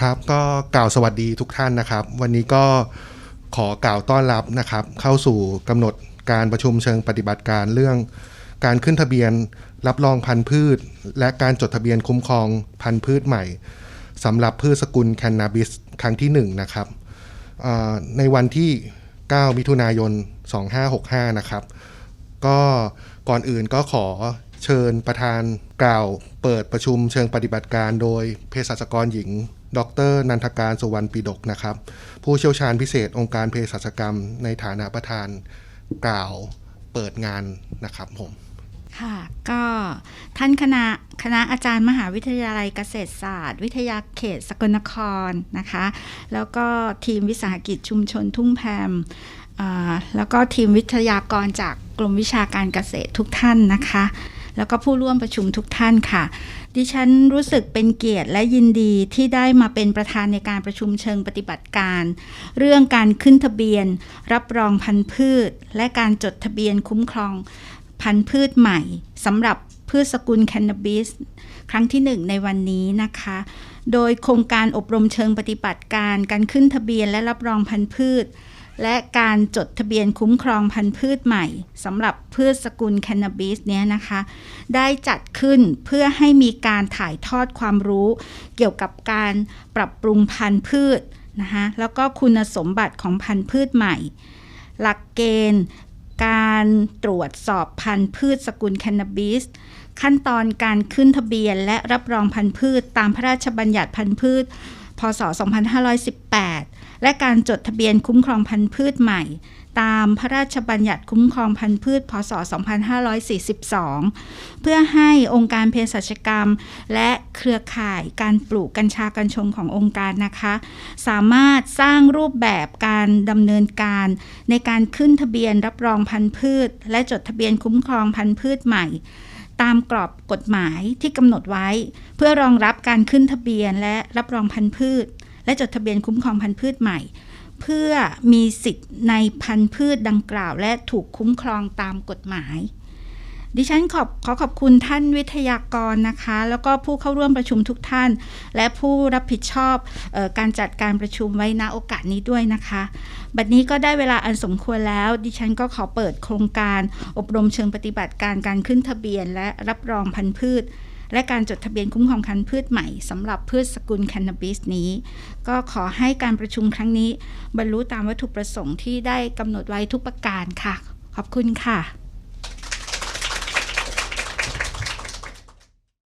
ครับก็กล่าวสวัสดีทุกท่านนะครับ วันนี้ก็ขอกล่าวต้อนรับนะครับ เข้าสู่กำหนดการประชุมเชิงปฏิบัติการเรื่องการขึ้นทะเบียนรับรองพันธุ์พืช และการจดทะเบียนคุ้มครองพันธุ์พืชใหม่สำหรับพืชสกุลแคนนาบิสครั้งที่ 1 นะครับในวันที่ 9 มิถุนายน 2565 นะครับ ก็ก่อนอื่นก็ขอ เชิญประธานกล่าว เปิดประชุมเชิงปฏิบัติการโดยเภสัชกรหญิง ดร นันทการสุวรรณปิดกนะครับ ผู้เชี่ยวชาญพิเศษองค์การเภสัชกรรม ในฐานะประธานกล่าวเปิดงานนะครับผมค่ะก็ท่านคณะคณะอาจารย์มหาวิทยาลัยเกษตรศาสตร์ วิทยาเขตสกลนครนะคะ แล้วก็ทีมวิสาหกิจชุมชนทุ่งแพมแล้วก็ทีมวิทยากรจากกรมวิชาการเกษตรทุกท่านนะคะ แล้วก็ผู้ร่วมประชุมทุกท่านค่ะ ดิฉันรู้สึกเป็นเกียรติและยินดีที่ได้มาเป็นประธานในการประชุมเชิงปฏิบัติการ เรื่องการขึ้นทะเบียน รับรองพันธุ์พืช และการจดทะเบียนคุ้มครองพันธุ์พืชใหม่สำหรับพืชสกุลแคนนาบิส ครั้งที่หนึ่งในวันนี้นะคะ โดยโครงการอบรมเชิงปฏิบัติการ การขึ้นทะเบียนและรับรองพันธุ์พืช และการจดทะเบียนคุ้มครองพันธุ์พืชใหม่สำหรับพืชสกุลแคนนาบิสเนี้ยนะคะ ได้จัดขึ้นเพื่อให้มีการถ่ายทอดความรู้ เกี่ยวกับการปรับปรุงพันธุ์พืชนะคะแล้วก็คุณสมบัติของพันธุ์พืชใหม่ หลักเกณฑ์ การตรวจสอบพันธุ์พืชสกุลแคนนาบิสขั้นตอนการขึ้นทะเบียนและรับรองพันธุ์พืช ตามพระราชบัญญัติพันธุ์พืช พศ 2518 และการจดทะเบียนคุ้มครองพันธุ์พืชใหม่ ตามพระราชบัญญัติคุ้มครองพันธุ์พืช พศ 2542 เพื่อให้องค์การเภสัชกรรม และเครือข่ายการปลูกกัญชากัญชงขององค์การนะคะ สามารถสร้างรูปแบบการดำเนินการ ในการขึ้นทะเบียนรับรองพันธุ์พืช และจดทะเบียนคุ้มครองพันธุ์พืชใหม่ตามกรอบกฎหมายที่กำหนดไว้ เพื่อรองรับการขึ้นทะเบียนและรับรองพันธุ์พืช และจดทะเบียนคุ้มครองพันธุ์พืชใหม่ เพื่อมีสิทธิ์ในพันธุ์พืชดังกล่าว และถูกคุ้มครองตามกฎหมาย ดิฉันขอบขอขอบคุณท่านวิทยากรนะคะ แล้วก็ผู้เข้าร่วมประชุมทุกท่าน และผู้รับผิดชอบออการจัดการประชุมไว้ณโอกาสนี้ด้วยนะคะ บัดนี้ก็ได้เวลาอันสมควรแล้ว ดิฉันก็ขอเปิดโครงการ อบรมเชิงปฏิบัติการการขึ้นทะเบียน และรับรองพันธุ์พืช และการจดทะเบียนคุ้มครองพันธุ์พืชใหม่สำหรับพืชสกุลแคนนาบิสนี้ ก็ขอให้การประชุมครั้งนี้ บรรลุตามวัตถุประสงค์ที่ได้กำหนดไว้ทุกประการค่ะ ขอบคุณค่ะ